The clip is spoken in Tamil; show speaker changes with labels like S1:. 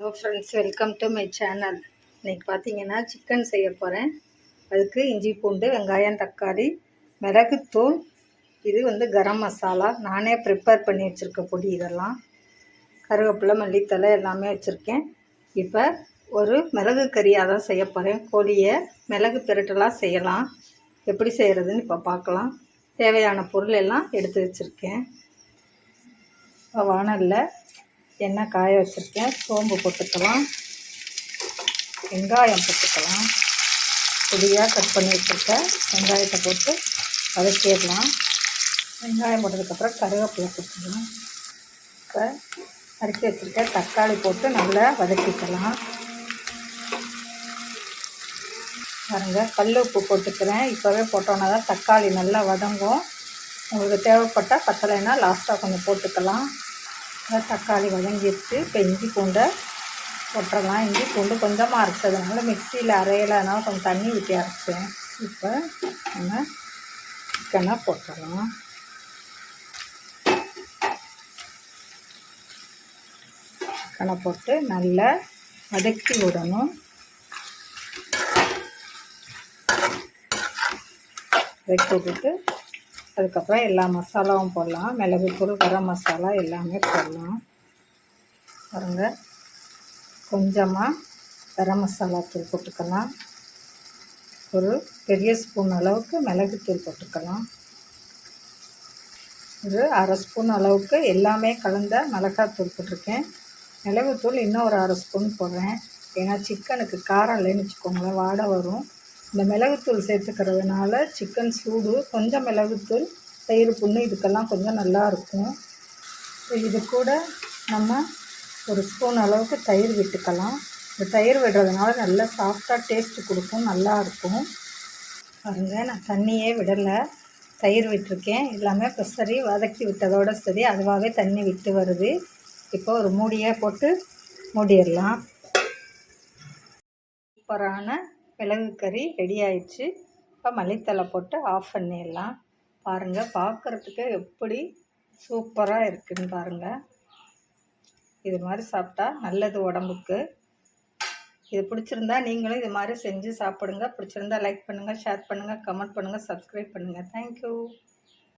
S1: Hello friends welcome to my channel இன்றைக்கி பார்த்தீங்கன்னா சிக்கன் செய்ய போகிறேன் அதுக்கு இஞ்சி பூண்டு வெங்காயம் தக்காளி மிளகுத்தூள் இது வந்து கரம் மசாலா. நானே ப்ரிப்பேர் பண்ணி வச்சுருக்க பொடி இதெல்லாம். கருவேப்பிலை மல்லித்தலை எல்லாமே வச்சுருக்கேன். இப்போ ஒரு மிளகு கறியாக தான் செய்ய போகிறேன் கோழியை மிளகு பிரட்டலாக செய்யலாம். எப்படி செய்கிறதுன்னு இப்போ பார்க்கலாம் தேவையான பொருள் எல்லாம் எடுத்து வச்சுருக்கேன். இப்போ வானலில் எண்ணெய் காய வச்சுருக்கேன். சோம்பு போட்டுக்கலாம். வெங்காயம் போட்டுக்கலாம். பொடியாக கட் பண்ணி வச்சுருக்க வெங்காயத்தை போட்டு வதக்கிடலாம். வெங்காயம் போட்டதுக்கப்புறம் கருவேப்பிலை போட்டுக்கலாம். இப்போ அரைச்சி வச்சுருக்க தக்காளி போட்டு நல்லா வதக்கிக்கலாம். பாருங்க கல் உப்பு போட்டுக்கிறேன். இப்போவே போட்டோன்னா தான் தக்காளி நல்லா வதங்கும். உங்களுக்கு தேவைப்பட்டால் பத்தலைன்னா லாஸ்ட்டாக கொஞ்சம் போட்டுக்கலாம். தக்காளி வதங்கிடுச்சு இப்போ இஞ்சி பூண்டை கொட்டலாம் இஞ்சி பூண்டு கொஞ்சமாக அரைச்சதுனால மிக்சியில் அரையலைனால கொஞ்சம் தண்ணி ஊற்றி அரைச்சேன். இப்போ நம்ம சிக்கனை போட்டலாம் சிக்கனை போட்டு நல்லா வதக்கி விடணும். வதக்கி விட்டுட்டு அதுக்கப்புறம் எல்லா மசாலாவும் போடலாம். மிளகுத்தூள் கரம் மசாலா எல்லாமே போடலாம். பாருங்க. கொஞ்சமாக கரம் மசாலா தூள் போட்டுக்கலாம். ஒரு பெரிய ஸ்பூன் அளவுக்கு மிளகுத்தூள் போட்டுக்கலாம். ஒரு அரை ஸ்பூன் அளவுக்கு எல்லாமே கலந்த மிளகாத்தூள் போட்டிருக்கேன். மிளகுத்தூள் இன்னும் ஒரு அரை ஸ்பூன் போடுறேன். ஏன்னா சிக்கனுக்கு காரம் இல்லைன்னு வச்சுக்கோங்களேன் வாடை வரும். இந்த மிளகுத்தூள் சேர்த்துக்கிறதுனால சிக்கன் சூடு கொஞ்சம் மிளகுத்தூள் தயிர் புண்ணு இதுக்கெல்லாம் கொஞ்சம் நல்லாயிருக்கும் இது கூட நம்ம ஒரு ஸ்பூன் அளவுக்கு தயிர் விட்டுக்கலாம். இந்த தயிர் விடுறதுனால நல்லா சாஃப்டாக டேஸ்ட்டு கொடுக்கும் நல்லாயிருக்கும் பாருங்கள் நான் தண்ணியே விடலை. தயிர் விட்டுருக்கேன். எல்லாமே இப்போ சரி வதக்கி விட்டதோட சரி அதுவாகவே தண்ணி விட்டு வருது. இப்போ ஒரு மூடியை போட்டு மூடிடலாம். சூப்பரான மிளகு கறி ரெடி ஆயிடுச்சு. இப்போ மல்லித்தலை போட்டு ஆஃப் பண்ணிடலாம். பாருங்கள் பார்க்குறதுக்கு எப்படி சூப்பராக இருக்குதுன்னு பாருங்கள் இது மாதிரி சாப்பிட்டா நல்லது உடம்புக்கு. இது பிடிச்சிருந்தா நீங்களும் இது மாதிரி செஞ்சு சாப்பிடுங்க. பிடிச்சிருந்தா லைக் பண்ணுங்கள் ஷேர் பண்ணுங்கள் கமெண்ட் பண்ணுங்கள் சப்ஸ்கிரைப் பண்ணுங்கள் தேங்க்யூ